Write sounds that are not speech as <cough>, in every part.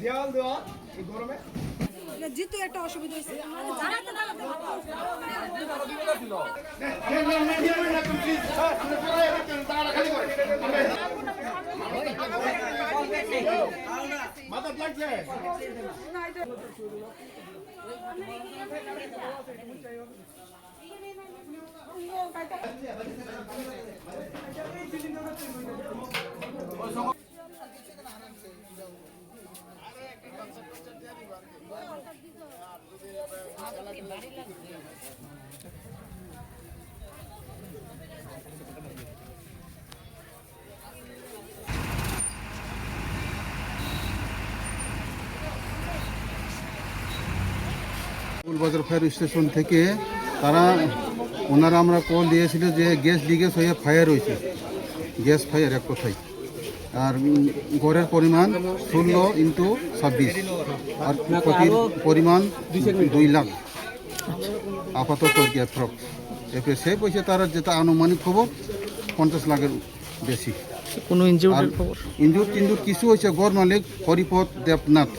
দেওয়াল দেওয়া এই গরমে? জিতু একটা অসুবিধা হয়েছে। মাথা <laughs> ফুলবাজার ফায়ার স্টেশন থেকে তারা, ওনারা আমরা কল দিয়েছিল যে গ্যাস লিকেজ হয়ে ফায়ার হয়েছে। গ্যাস ফায়ার এক কথায়। আর গড়ের পরিমাণ ষোলো ইন্টু ছাব্বিশ। আর পরিমাণ দুই লাখ। আপাতত কি অ্যাপ্রক্স সে পয়সা তারা যেটা আনুমানিক খবর পঞ্চাশ লাখের বেশি। কোনো ইঞ্জুর খবর? ইন্দুর টিন্দুর কিছু হয়েছে গড় মালিক হরিপদ দেবনাথ।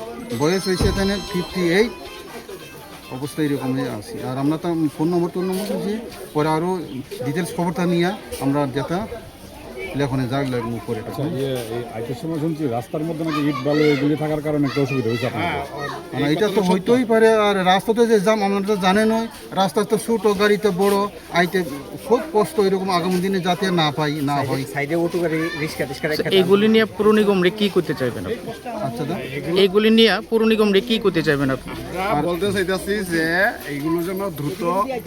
বয়স হয়েছে এখানে ফিফটি এইট অবস্থা এরকমই আছি। আর আমরা তো ফোন নম্বর টোন নম্বর পরে আরও ডিটেলস খবরটা নিয়ে আমরা যেটা লেখনে যাক লাগবো করে। এটা ইয়ে এই আইটের সময় শুনছি রাস্তার মধ্যে নাকি ইট বালু এগুলি থাকার কারণে একটা অসুবিধা হয়েছে আপনাদের। মানে এটা তো হইতেই পারে আর রাস্তাতে যে জাম আমরা তো জানেনই রাস্তা তো ছোটো গাড়িতে বড় আইতে খুব কষ্ট এরকম আগামী দিনে যাতে না পাই না হয়। সাইডে অটো গাড়ি রিক্সা টিক্সা রেখে এইগুলি নিয়ে পুর নিগম রে কি করতে চাইবেন আপনি? আচ্ছা দা এইগুলি নিয়ে পুর নিগম রে কি করতে চাইবেন আপনি? বলতে চাইতেছি যে এইগুলো যেন দ্রুত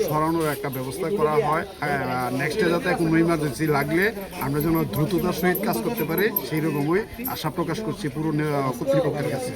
সরানোর একটা ব্যবস্থা করা হয়। নেক্সটে যাতে কোনো ইমার্জেন্সি লাগলে আমরা যেন দ্রুততার সহিত কাজ করতে পারি সেই রকমই আশা প্রকাশ করছি পুরো কর্তৃপক্ষের কাছে।